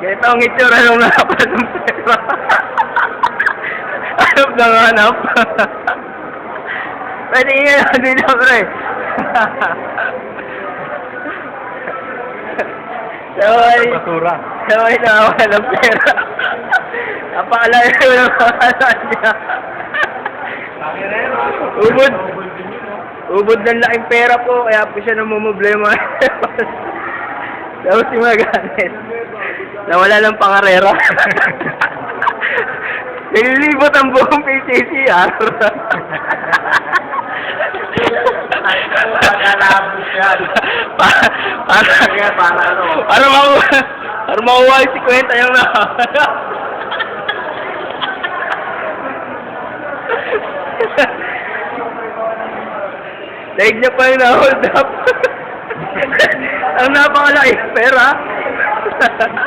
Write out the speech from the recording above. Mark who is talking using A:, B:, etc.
A: Ganito ang itsura nung nakapas ng pera. hanap ng hanap. Pwede nga dito, pre. so, ay,
B: Basura.
A: so, ay nakawa ng pera. Napakalayo ng pangalan niya. Ubod. Ubod ng laking pera po, kaya po siya namumblema. Tapos si Maganes. Nawala ng pangarera. Nililibot ang buong PCCR.
B: Pagkalabos yan.
A: para, para,
B: para ano?
A: para makuha, para makuha yung 50 yung na. Daig niya pa yung na-hold up. ang napakalaki pera.